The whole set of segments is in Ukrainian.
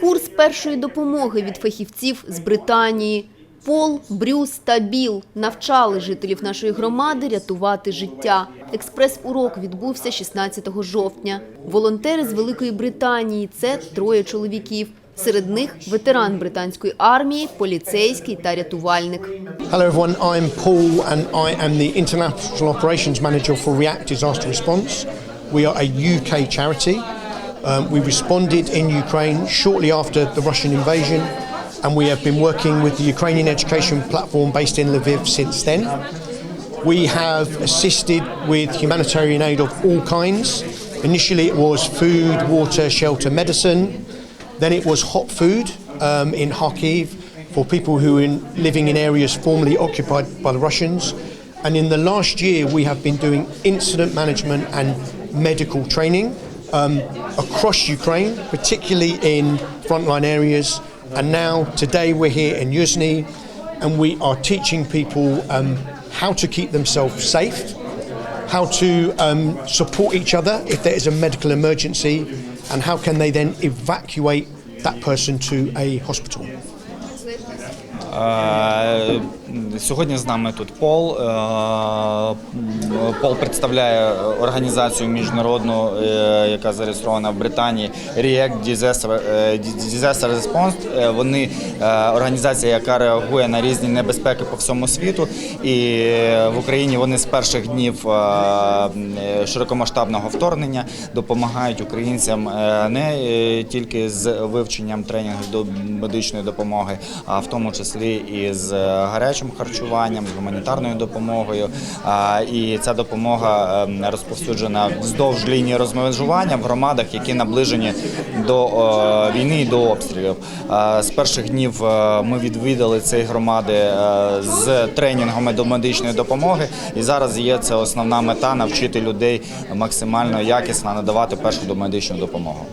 Курс першої допомоги від фахівців з Британії. Пол, Брюс та Біл навчали жителів нашої громади рятувати життя. Експрес-урок відбувся 16 жовтня. Волонтери з Великої Британії – це троє чоловіків. Серед них ветеран британської армії, поліцейський та рятувальник. Hello everyone, I'm Paul and I am the International Operations Manager for React Disaster Response. We are a UK charity. Um, we responded in Ukraine shortly after the Russian invasion and we have been working with the Ukrainian education platform based in Lviv since then. We have assisted with humanitarian aid of all kinds. Initially it was food, water, shelter, medicine. Then it was hot food um, in Kharkiv for people who are living in areas formerly occupied by the Russians. And in the last year, we have been doing incident management and medical training um, across Ukraine, particularly in frontline areas. And now, today, we're here in Yuzhny, and we are teaching people um, how to keep themselves safe, how to um, support each other if there is a medical emergency, and how can they then evacuate that person to a hospital. Е, Сьогодні з нами тут Пол. Е, Пол представляє організацію міжнародну, е, яка зареєстрована в Британії React Disaster Response. Вони організація, яка реагує на різні небезпеки по всьому світу. І в Україні вони з перших днів широкомасштабного вторгнення допомагають українцям не тільки з вивченням тренінгу до медичної допомоги, а в тому числі і з гарячим харчуванням, з гуманітарною допомогою. І ця допомога е, розповсюджена вздовж лінії розмежування в громадах, які наближені до е, війни і до обстрілів. Е, З перших днів е, ми відвідали ці громади е, з тренінгами до медичної допомоги, і зараз є це основна мета навчити людей максимально якісно надавати першу домедичну допомогу.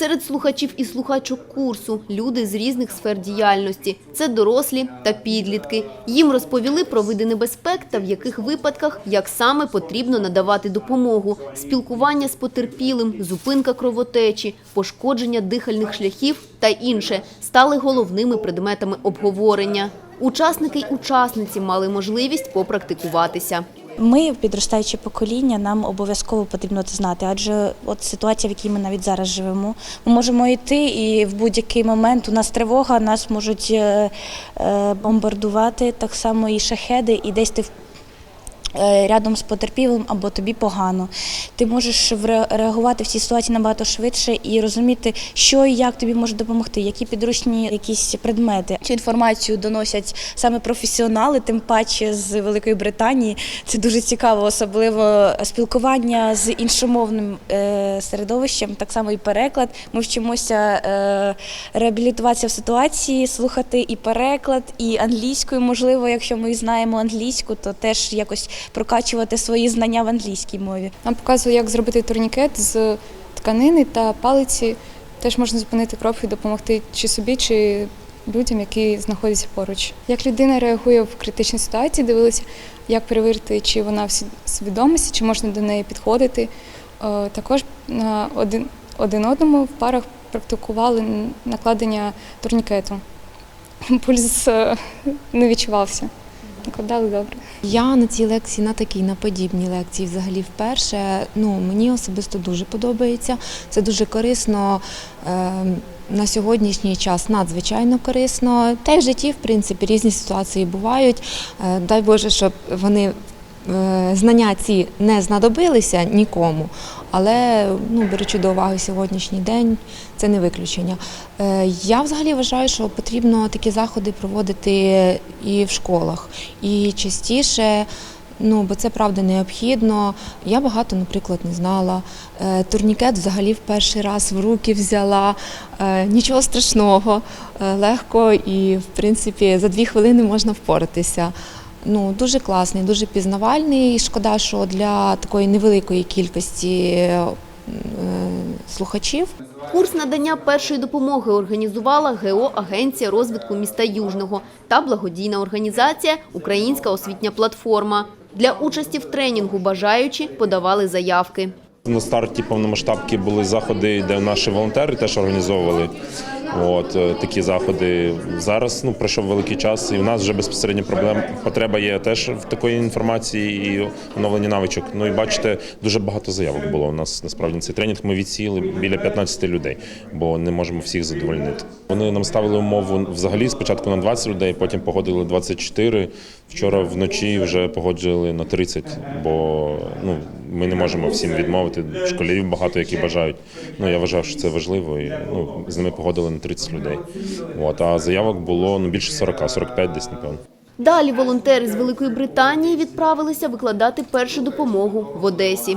Серед слухачів і слухачок курсу – люди з різних сфер діяльності. Це дорослі та підлітки. Їм розповіли про види небезпек та в яких випадках, як саме потрібно надавати допомогу. Спілкування з потерпілим, зупинка кровотечі, пошкодження дихальних шляхів та інше стали головними предметами обговорення. Учасники й учасниці мали можливість попрактикуватися. Ми, підростаюче покоління, нам обов'язково потрібно це знати, адже от ситуація, в якій ми навіть зараз живемо, ми можемо йти, і в будь-який момент у нас тривога, нас можуть е, е, бомбардувати. Так само і шахеди, і десь ти рядом з потерпілим або тобі погано. Ти можеш реагувати в цій ситуації набагато швидше і розуміти, що і як тобі може допомогти, які підручні якісь предмети. Цю інформацію доносять саме професіонали, тим паче з Великої Британії. Це дуже цікаво, особливо спілкування з іншомовним е, середовищем, так само і переклад. Ми вчимося е, реабілітуватися в ситуації, слухати і переклад, і англійською, можливо, якщо ми знаємо англійську, то теж якось прокачувати свої знання в англійській мові. Нам показує, як зробити турнікет з тканини та палиці. Теж можна зупинити кров і допомогти чи собі, чи людям, які знаходяться поруч. Як людина реагує в критичній ситуації, дивилися, як перевірити, чи вона в свідомості, чи можна до неї підходити. Е, Також на один, один одному в парах практикували накладення турнікету. Пульс е, не відчувався. Накладали добре. Я на цій лекції, на такій, на подібній лекції взагалі вперше. Ну, мені особисто дуже подобається. Це дуже корисно. е, На сьогоднішній час надзвичайно корисно. Та й в житті, в принципі, різні ситуації бувають. Е, Дай Боже, щоб вони е, знання ці не знадобилися нікому, але ну, беручи до уваги сьогоднішній день, це не виключення. Е, Я взагалі вважаю, що потрібно такі заходи проводити і в школах, і частіше. Ну, бо це правда необхідно. Я багато, наприклад, не знала. Е, Турнікет взагалі в перший раз в руки взяла. Е, Нічого страшного, легко і, в принципі, за дві хвилини можна впоратися. Ну, дуже класний, дуже пізнавальний. Шкода, що для такої невеликої кількості е, слухачів Курс надання першої допомоги організувала ГО Агенція розвитку міста Южного та благодійна організація Українська освітня платформа. Для участі в тренінгу бажаючі подавали заявки. На старті повномасштабки були заходи, де наші волонтери теж організовували от, е, такі заходи. Зараз ну, пройшов великий час, і в нас вже безпосередньо проблем потреба є теж в такої інформації і оновленні навичок. Ну і бачите, дуже багато заявок було у нас насправді на цей тренінг. Ми відсіяли біля 15 людей, бо не можемо всіх задовольнити. Вони нам ставили умову взагалі спочатку на 20 людей, потім погодили 24. Вчора вночі вже погоджували на 30, бо ну ми не можемо всім відмовити. Школярів багато, які бажають. Ну я вважав, що це важливо, і ну з ними погодили на 30 людей. От а заявок було ну більше 40, 45 десь напевно. Далі волонтери з Великої Британії відправилися викладати першу допомогу в Одесі.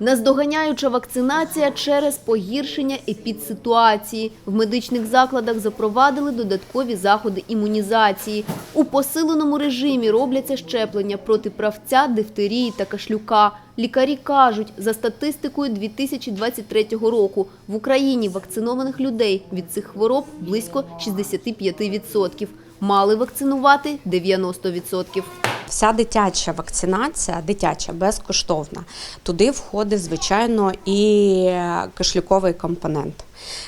Наздоганяюча вакцинація через погіршення епідситуації. В медичних закладах запровадили додаткові заходи імунізації. У посиленому режимі робляться щеплення проти правця, дифтерії та кашлюка. Лікарі кажуть, за статистикою 2023 року в Україні вакцинованих людей від цих хвороб близько 65%. Мали вакцинувати 90%. Вся дитяча вакцинація, дитяча безкоштовна. Туди входить, звичайно, і кишлюковий компонент.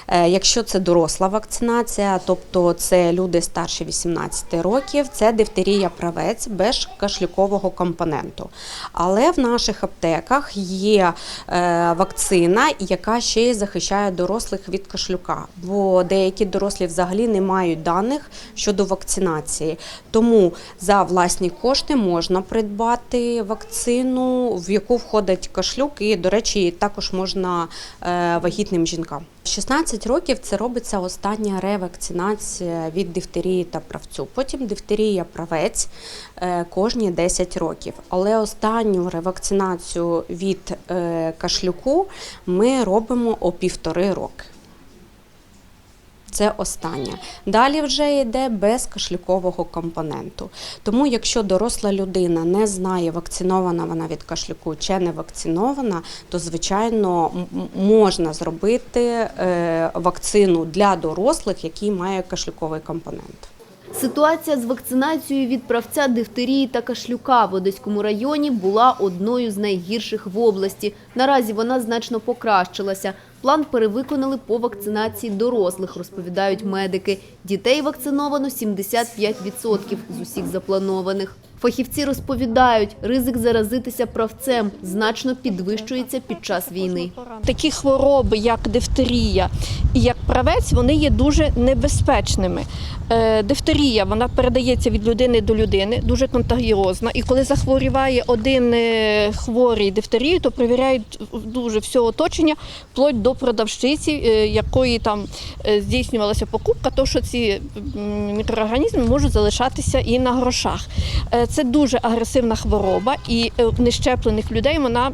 Е, Якщо це доросла вакцинація, тобто це люди старші 18 років, це дифтерія правець без кашлюкового компоненту. Але в наших аптеках є е, вакцина, яка ще й захищає дорослих від кашлюка, бо деякі дорослі взагалі не мають даних щодо вакцинації. Тому за власні кошти можна придбати вакцину, в яку входить кашлюк, і, до речі, також можна е, вагітним жінкам. В 16 років це робиться остання ревакцинація від дифтерії та правцю. Потім дифтерія правець е, кожні 10 років. Але останню ревакцинацію від е, кашлюку ми робимо о півтори роки. Це останнє. Далі вже йде без кашлюкового компоненту. Тому, якщо доросла людина не знає, вакцинована вона від кашлюку чи не вакцинована, то звичайно можна зробити е, вакцину для дорослих, який має кашлюковий компонент. Ситуація з вакцинацією від правця дифтерії та кашлюка в Одеському районі була одною з найгірших в області. Наразі вона значно покращилася. План перевиконали по вакцинації дорослих, розповідають медики. Дітей вакциновано 75% з усіх запланованих. Фахівці розповідають, ризик заразитися правцем значно підвищується під час війни. Такі хвороби, як дифтерія і як правець, вони є дуже небезпечними. Е, Дифтерія вона передається від людини до людини, дуже контагіозна. І коли захворіває один е, хворий дифтерією, то перевіряють дуже все оточення, вплоть до продавщиці, е, якої там е, здійснювалася покупка, то що ці мікроорганізми можуть залишатися і на грошах. Е, Це дуже агресивна хвороба, і в нещеплених людей вона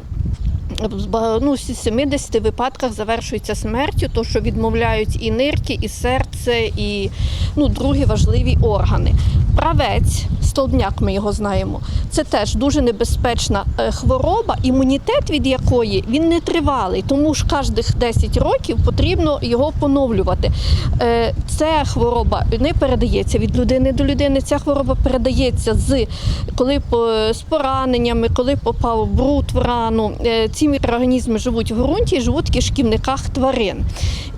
ну, в 70 випадках завершується смертю, то що відмовляють і нирки, і серце, і ну, другі важливі органи. Правець, столбняк, ми його знаємо, це теж дуже небезпечна е, хвороба, імунітет від якої він не тривалий, тому ж кожних 10 років потрібно його поновлювати. Е, Ця хвороба не передається від людини до людини. Ця хвороба передається з коли з пораненнями, коли попав бруд в рану. Е, Ці мікроорганізми живуть в ґрунті, живуть в кишківниках тварин.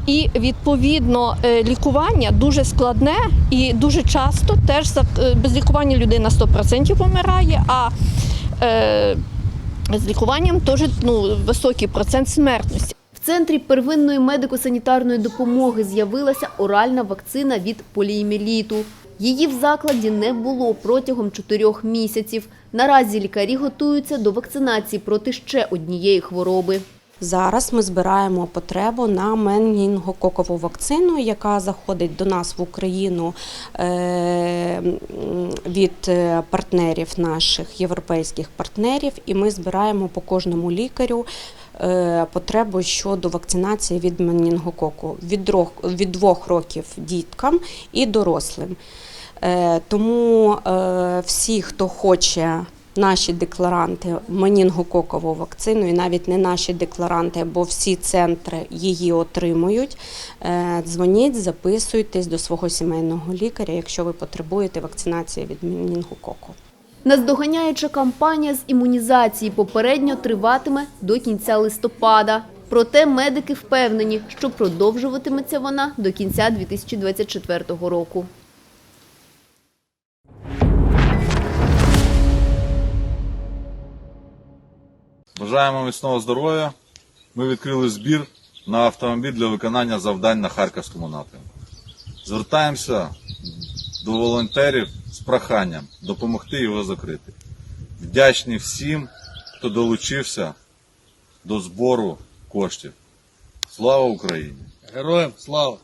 І відповідно е, лікування дуже складне і дуже часто теж е, без лікування людина 100% помирає. А е, з лікуванням теж ну, високий процент смертності. В центрі первинної медико-санітарної допомоги з'явилася оральна вакцина від поліеміліту. Її в закладі не було протягом чотирьох місяців. Наразі лікарі готуються до вакцинації проти ще однієї хвороби. Зараз ми збираємо потребу на менінгококову вакцину, яка заходить до нас в Україну е, від е, партнерів наших європейських партнерів, і ми збираємо по кожному лікарю. Е, Потребу щодо вакцинації від менінгококу від двох, від двох років діткам і дорослим. Е, Тому е, всі, хто хоче наші декларанти менінгококову вакцину, і навіть не наші декларанти, бо всі центри її отримують. Дзвоніть, записуйтесь до свого сімейного лікаря, якщо ви потребуєте вакцинації від менінгококу. Наздоганяюча кампанія з імунізації попередньо триватиме до кінця листопада. Проте медики впевнені, що продовжуватиметься вона до кінця 2024 року. Бажаємо міцного здоров'я. Ми відкрили збір на автомобіль для виконання завдань на Харківському напрямку. Звертаємося до волонтерів з проханням допомогти його закрити. Вдячні всім, хто долучився до збору коштів. Слава Україні! Героям слава!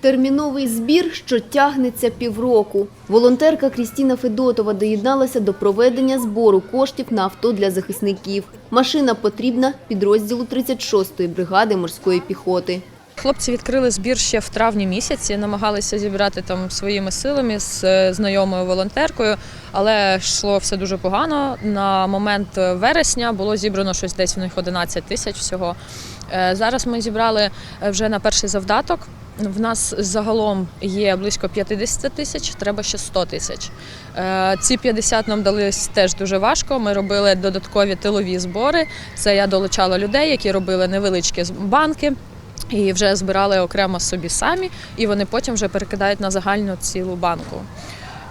Терміновий збір, що тягнеться півроку. Волонтерка Крістіна Федотова доєдналася до проведення збору коштів на авто для захисників. Машина потрібна підрозділу 36-ї бригади морської піхоти. Хлопці відкрили збір ще в травні місяці, намагалися зібрати там своїми силами з е, знайомою волонтеркою, але йшло все дуже погано. На момент вересня було зібрано щось десь в них 11 тисяч всього. Е, Зараз ми зібрали е, вже на перший завдаток. В нас загалом є близько 50 тисяч, треба ще 100 тисяч. Ці 50 нам дались теж дуже важко. Ми робили додаткові тилові збори. Це я долучала людей, які робили невеличкі банки. І вже збирали окремо собі самі, і вони потім вже перекидають на загальну цілу банку.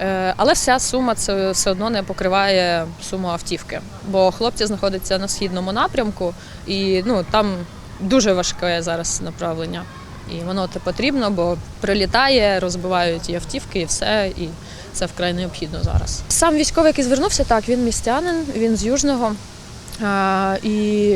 Е, Але вся сума це все одно не покриває суму автівки, бо хлопці знаходяться на східному напрямку, і ну там дуже важке зараз направлення. І воно те потрібно, бо прилітає, розбивають і автівки, і все, і це вкрай необхідно зараз. Сам військовий, який звернувся, так він містянин, він з Южного. І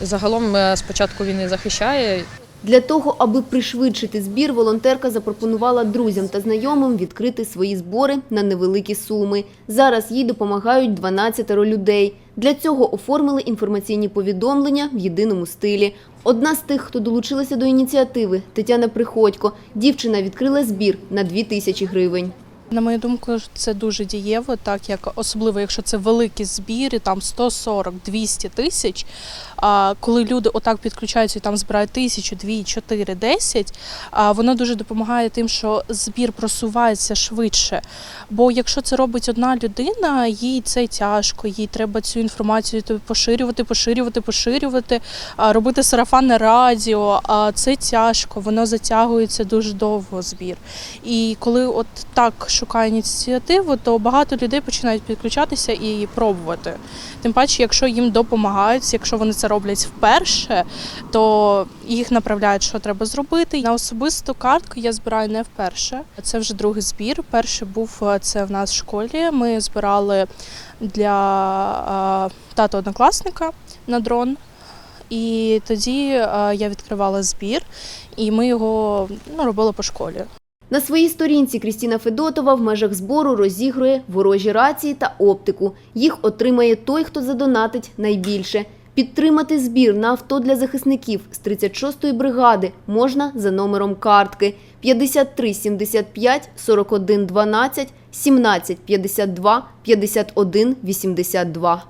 загалом е, спочатку він і захищає. Для того, аби пришвидшити збір, волонтерка запропонувала друзям та знайомим відкрити свої збори на невеликі суми. Зараз їй допомагають 12 людей. Для цього оформили інформаційні повідомлення в єдиному стилі. Одна з тих, хто долучилася до ініціативи, Тетяна Приходько. Дівчина відкрила збір на 2 тисячі гривень. На мою думку, це дуже дієво, так як особливо, якщо це великі збіри, там 140-200 тисяч. Коли люди отак підключаються і там збирають тисячу, дві, чотири, десять, воно дуже допомагає тим, що збір просувається швидше. Бо якщо це робить одна людина, їй це тяжко, їй треба цю інформацію поширювати, поширювати, поширювати, робити сарафанне радіо. А це тяжко, воно затягується дуже довго збір. І коли от так шукає ініціативу, то багато людей починають підключатися і пробувати. Тим паче, якщо їм допомагають, якщо вони це роблять вперше, то їх направляють, що треба зробити. На особисту картку я збираю не вперше. Це вже другий збір. Перший був е, це в нас в школі. Ми збирали для е, тата однокласника на дрон. І тоді е, я відкривала збір, і ми його ну, робили по школі. На своїй сторінці Крістіна Федотова в межах збору розігрує ворожі рації та оптику. Їх отримає той, хто задонатить найбільше. Підтримати збір на авто для захисників з 36-ї бригади можна за номером картки 53 75 41 12 17 52 51 82.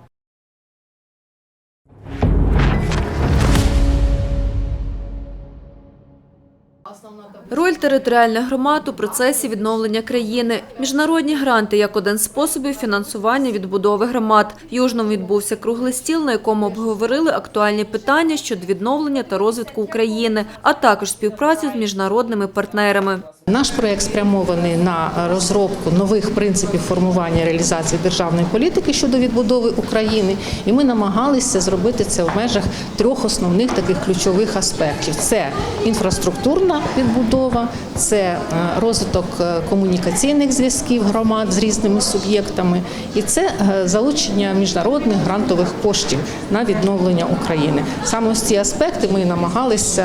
Роль територіальних громад у процесі відновлення країни. Міжнародні гранти як один з способів фінансування відбудови громад. В Южному відбувся круглий стіл, на якому обговорили актуальні питання щодо відновлення та розвитку України, а також співпрацю з міжнародними партнерами. Наш проект спрямований на розробку нових принципів формування реалізації державної політики щодо відбудови України, і ми намагалися зробити це в межах трьох основних таких ключових аспектів: це інфраструктурна відбудова, це е, розвиток е, комунікаційних зв'язків громад з різними суб'єктами, і це е, залучення міжнародних грантових коштів на відновлення України. Саме ці аспекти ми намагалися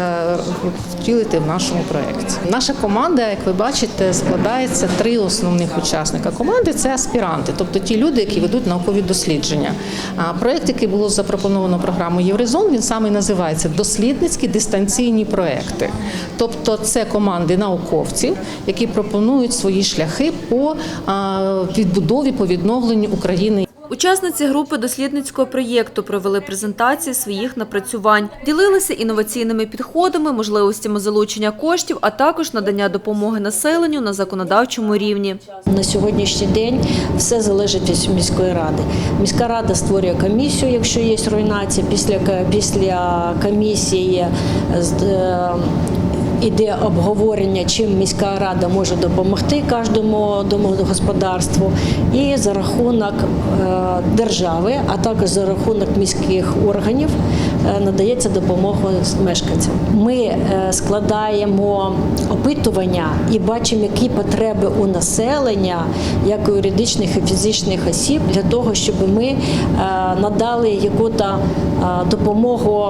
втілити в нашому проєкті. Наша команда, як ви бачите, складається три основних учасника команди. Це аспіранти, тобто ті люди, які ведуть наукові дослідження. А проєкт, який було запропоновано програмою Євризон, він саме називається дослідницькі дистанційні проекти. Тобто, це команди науковців, які пропонують свої шляхи по відбудові по відновленню України. Учасниці групи дослідницького проєкту провели презентації своїх напрацювань, ділилися інноваційними підходами, можливостями залучення коштів, а також надання допомоги населенню на законодавчому рівні. На сьогоднішній день все залежить від міської ради. Міська рада створює комісію, якщо є руйнація. Після, після комісії е, іде обговорення, чим міська рада може допомогти кожному домогосподарству. І за рахунок е, держави, а також за рахунок міських органів е, надається допомога мешканцям. Ми е, складаємо опитування і бачимо, які потреби у населення, як у юридичних і фізичних осіб, для того, щоб ми надали яку-то допомогу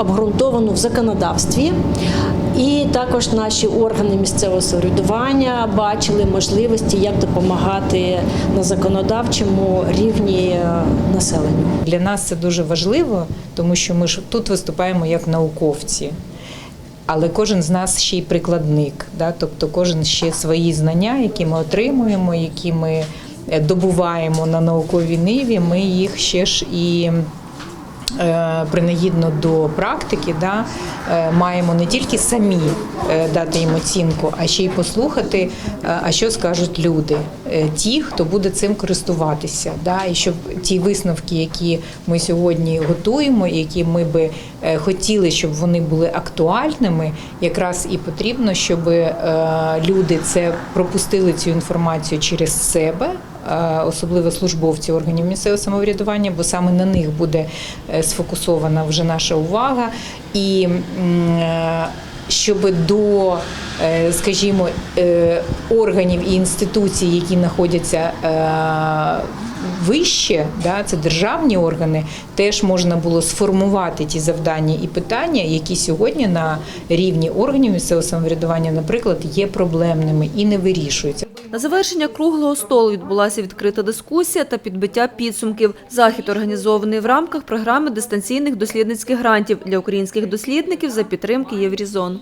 обґрунтовану в законодавстві. Також наші органи місцевого самоврядування бачили можливості, як допомагати на законодавчому рівні е, населенню. Для нас це дуже важливо, тому що ми ж тут виступаємо як науковці. Але кожен з нас ще й прикладник, да? тобто кожен ще свої знання, які ми отримуємо, які ми е, добуваємо на науковій ниві, ми їх ще ж і принагідно до практики, да, е, маємо не тільки самі е, дати їм оцінку, а ще й послухати, е, а що скажуть люди, е, ті, хто буде цим користуватися. Да, і щоб ті висновки, які ми сьогодні готуємо, які ми би е, хотіли, щоб вони були актуальними, якраз і потрібно, щоб е, люди це пропустили цю інформацію через себе. Е, Особливо службовці органів місцевого самоврядування, бо саме на них буде е, сфокусована вже наша увага, і е, щоб до, скажімо, органів і інституцій, які знаходяться вище, да, це державні органи, теж можна було сформувати ті завдання і питання, які сьогодні на рівні органів місцевого самоврядування, наприклад, є проблемними і не вирішуються. На завершення круглого столу відбулася відкрита дискусія та підбиття підсумків. Захід організований в рамках програми дистанційних дослідницьких грантів для українських дослідників за підтримки Єврізон.